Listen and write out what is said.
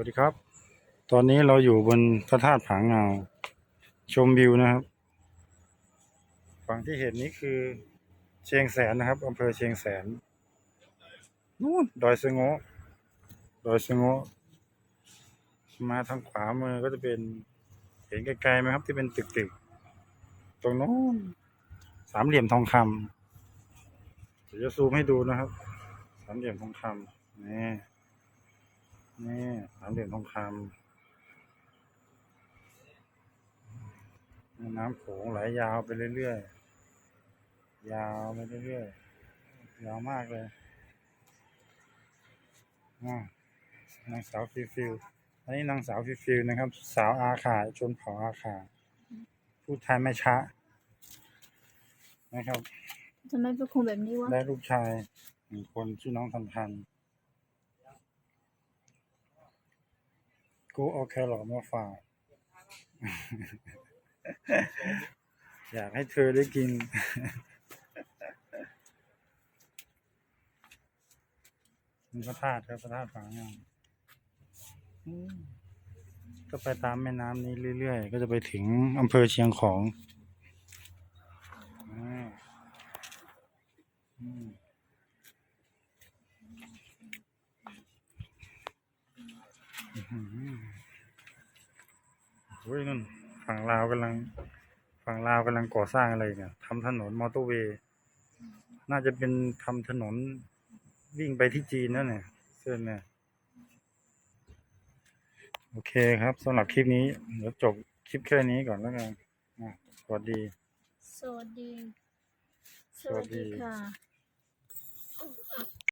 วัสดีครับ ตอนนี้เราอยู่บนพระธาตุผางงา ชมวิวนะครับ ฝั่งที่เห็นนี้คือเชียงแสนนะครับอำเภอเชียงแสนนู่นดอยสะโงดอยสะโงะมาทางขวามือก็จะเป็นเห็นไกลๆไหมครับ ที่เป็นตึกๆ ตรงโน้นสามเหลี่ยมทองคำเดี๋ยวจะซูมให้ดูนะครับ สามเหลี่ยมทองคำนี่ นี่สามเหลี่ยมทองคำแม่น้ำโขงไหลยาวไปเรื่อยๆ ยาวไปเรื่อยๆ ยาวมากเลยอ่านางสาวฟิวฟิวอันนี้นางสาวฟิวฟิวนะครับ สาวอาขาชนเผ่าอาขาพูดไทยไม่ช้านะครับทำไมเป็นคนแบบนี้วะ ได้ลูกชายหนึ่งคนชื่อน้องทันทัน กูเอาแครอทมาฝาก อยากให้เธอได้กิน มันพระธาตุครับพระธาตุฝางามอืมก็ไปตามแม่น้ำนี้เรื่อยๆ ก็จะไปถึงอำเภอเชียงของ อืม เฮ้ยนั่นฝั่งลาวกำลัง ฝั่งลาวกำลังก่อสร้างอะไรเนี่ยทำถนนมอเตอร์เวย์ น่าจะเป็นทำถนนวิ่งไปที่จีนนั่นเนี่ยเส้นเนี่ยโอเคครับสำหรับคลิปนี้เดี๋ยวจบคลิปแค่นี้ก่อนแล้วกันอะสวัสดี สวัสดี สวัสดีค่ะ